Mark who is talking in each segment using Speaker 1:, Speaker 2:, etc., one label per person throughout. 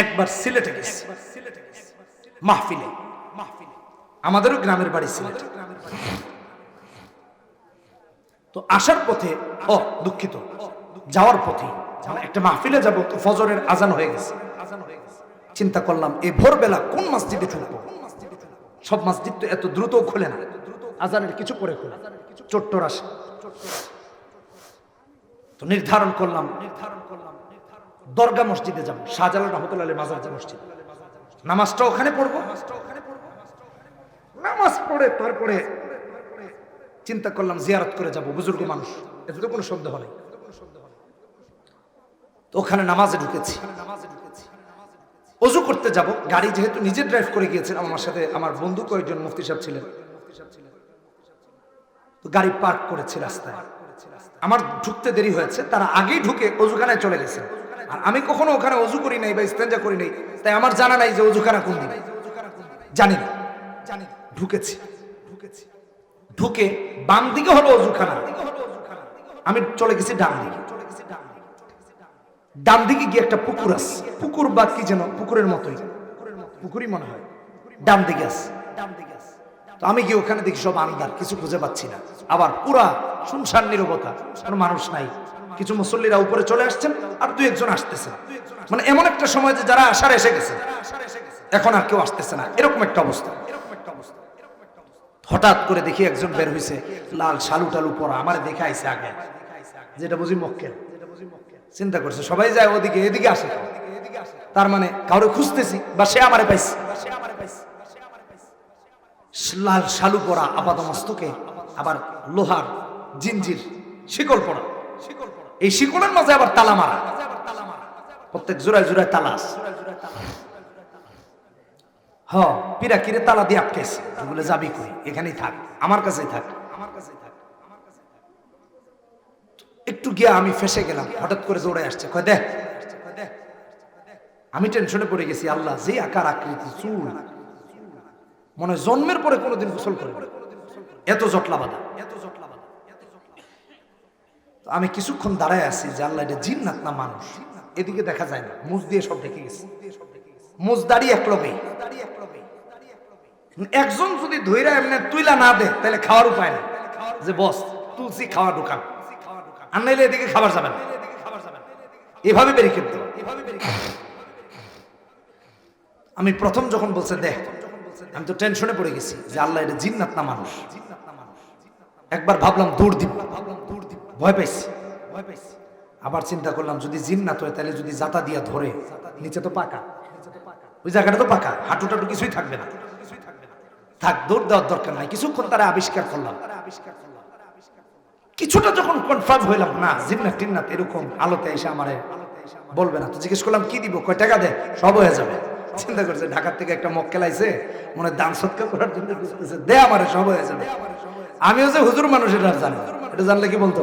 Speaker 1: একবার সিলেটে গেছি। মাহফিলে। আমাদেরও গ্রামের বাড়ি সিলেটে। তো আসার পথে, ও দুঃখিত, যাওয়ার পথে একটা মাহফিলে যাব তো ফজরের আজান হয়ে গেছে। চিন্তা করলাম এই ভোরবেলা কোন মসজিদে ঢুকবো? সব মসজিদ তো এত দ্রুত খোলে না। আজানের কিছু পরে খোলে। চট্টর আসে তো নির্ধারণ করলাম নির্ধারণ করলাম দরগা মসজিদে যাব। শাহজালাল রহমতুল্লাহ মাজার মসজিদ। নামাজটা ওখানে পড়ব। নামাজ পড়ে তারপরে চিন্তা করলাম জিয়ারত করে যাব, বুজুর্গ মানুষ। এতে তো কোনো সন্দেহ নেই। তো ওখানে নামাজে ঢুকেছি। অজু করতে যাব। গাড়ি যেহেতু নিজে ড্রাইভ করে গিয়েছেন, আমার সাথে আমার বন্ধু কয়েকজন মুফতি সাহেব ছিলেন। তো গাড়ি পার্ক করেছে রাস্তায়। আমার ঢুকতে দেরি হয়েছে, তারা আগেই ঢুকে অজুখানায় চলে গেছে। আর আমি কখনো ওখানে অজু করি নাই বা ইস্তেঞ্জা করি নাই। তাই আমার জানা নাই যে অজুখানা কোন দিকে জানি না। জানি ঢুকেছি। ঢুকেছি। ঢুকে বাম দিকে হলো অজুখানা। আমি চলে গেছি ডান দিকে। ডান দিকে গিয়ে একটা পুকুর আছে। পুকুর বা কি যেন, পুকুরের মতোই। পুকুরই মনে হয়। ডান দিকে আছে। তো আমি গিয়ে ওখানে দেখি সব আন্দার কিছু খুঁজে পাচ্ছি না। আবার পুরা শুনশান নিরবতা। কোনো মানুষ নাই। কিছু মুসল্লিরা উপরে চলে আসছেন আর দুই একজন আসতেছেন মানে এমন একটা সময় যে যারা আসার এসে গেছে। এখন আর কেউ আসতেছে না। এরকম একটা অবস্থা। হঠাৎ করে দেখি একজন বের হয়েছে লাল শালু টালু পরা। আমার দেখে আইছে আগে। যেটা বুঝি মক্কেল। চিন্তা করছে, সবাই যায় ওদিকে, এদিকে আসে। তার মানে কাউরে খুঁজতেছি বা সে আমারে পাইছে। লাল শালু পরা আপাত মস্তকে আবার লোহার জিঞ্জির শিকল পড়া এই শিকলের মাঝে আবার তালা মারা। প্রত্যেক জোড়ায় জোড়ায় তালা আছে। হ, পিরা কিরে তালা দিয়ে আটকেছে? বলে, যাবি কই? এখানেই থাক, আমার কাছেই থাক। আমার কাছেই থাক একটু গিয়া আমি ফেসে গেলাম, হঠাৎ করে দৌড়ে আসছে। কয়, দেখ। আমি টেনশনে পড়ে গেছি, আল্লাহ যে আকার, আকৃতি, চুল, মনে জন্মের পরে কোনোদিন গোসল করে এত জটলা বাঁধা। আমি কিছুক্ষণ দাঁড়ায় আছি যে আল্লাহ এটা জিন্নাত না মানুষ? এদিকে দেখা যায় না। মুজ দিয়ে সব দেখে গেছে। মুজ দাঁড়িয়ে এক লবেই একজন যদি ধৈরা এমনি তুইলা না দে, তাহলে খাওয়ার উপায় নেই। যে বস, তুলসি খাওয়া ঢুকান। আর নাইলে এদিকে খাবার যাবে না। এভাবে ব্যারিকেড দেবো। আমি প্রথম যখন বলছে, দেখ, আমি তো টেনশনে পড়ে গেছি যে আল্লাহ এটা জিন্নাত না মানুষ। একবার ভাবলাম দৌড় দিব। ভয় পাইছি। ভয় পাইছি। আবার চিন্তা করলাম, যদি জিন্নাত হয় তাহলে যদি জাতা দিয়া ধরে, নিচে তো পাকা। ওই জায়গাটা তো পাকা, হাঁটু টাটু কিছুই থাকবে না। থাক, দৌড় দেওয়ার দরকার নাই। কিছুক্ষণ তারা আবিষ্কার করলাম। কিছুটা যখন কনফার্ম হইলাম, না এরকম আলোতে এসে আমারে বলবে না। তো জিজ্ঞেস করলাম, কি দিব? কয়, টাকা দে, সব হয়ে যাবে। চিন্তা করছে, ঢাকার থেকে একটা মক্কেল আইছে, মনে দান সৎকার করার জন্য দে আমারে, সব হয়ে যাবে। আমিও যে হুজুর মানুষ, এটা আর জানি এটা জানলে কি বলতো?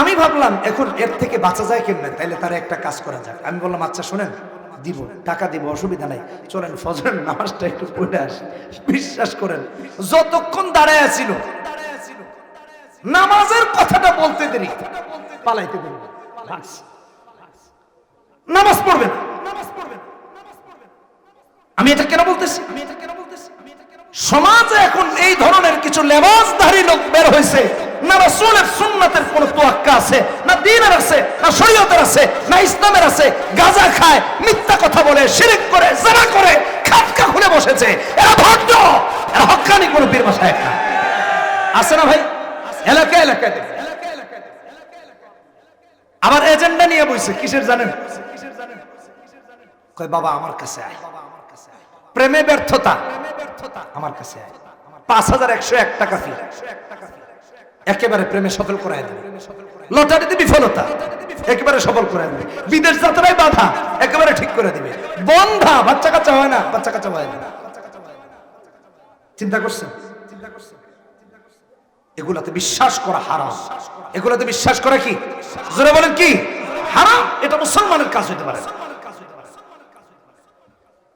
Speaker 1: আমি ভাবলাম, এখন এর থেকে বাঁচা যায় কেমনে? তাইলে তার একটা কাজ করা যাক। আমি বললাম আচ্ছা শোনেন, দিব, টাকা দিব, অসুবিধা নাই। চলেন, ফজরের নামাজটা একটু পড়ে আসি। বিশ্বাস করেন, যতক্ষণ দাঁড়ায় ছিল নামাজের কথাটা বলতে দেরি। পালাইতে দেরি নামাজ পড়বেন। আমি এটা কেন বলতেছি? আমি এটা কেন বলতেছি সমাজে এখন এই ধরনের কিছু লেবাসধারী লোক বের হয়েছে। না রাসূলের সুন্নাতের কোন তোয়াক্কা আছে, না দ্বীনের আছে, না শরীয়তের আছে, না ইসলামের আছে। গাঁজা খায়, মিথ্যা কথা বলে, শিরিক করে, জানা করে, খাটকা খুলে বসেছে। এরা ভণ্ড এরা হক্কানি কোন পীর বাসায় একটা আছে না ভাই? এলাকা এলাকায় দেখে। আবার এজেন্ডা নিয়ে বইছে, কিসের জানেন? কয়, বাবা, আমার কাছে আয়। প্রেমে ব্যর্থতা, আমার কাছে আয়। পাঁচ হাজার একশো এক টাকা ফি একেবারে প্রেমে সফল করাই দেবে। লটারিতে বিফলতা, একেবারে সফল করে দেবে। বিদেশ যাত্রায় বাধা, একেবারে ঠিক করে দিবে। বন্ধা, বাচ্চা কাচ্চা হয় না, বাচ্চা কাচ্চা হয় না। চিন্তা করছেন? এগুলাতে বিশ্বাস করা হারাম। এগুলাতে বিশ্বাস করা কি? জোরে বলেন কি? হারাম। এটা মুসলমানের কাজ হইতে পারে।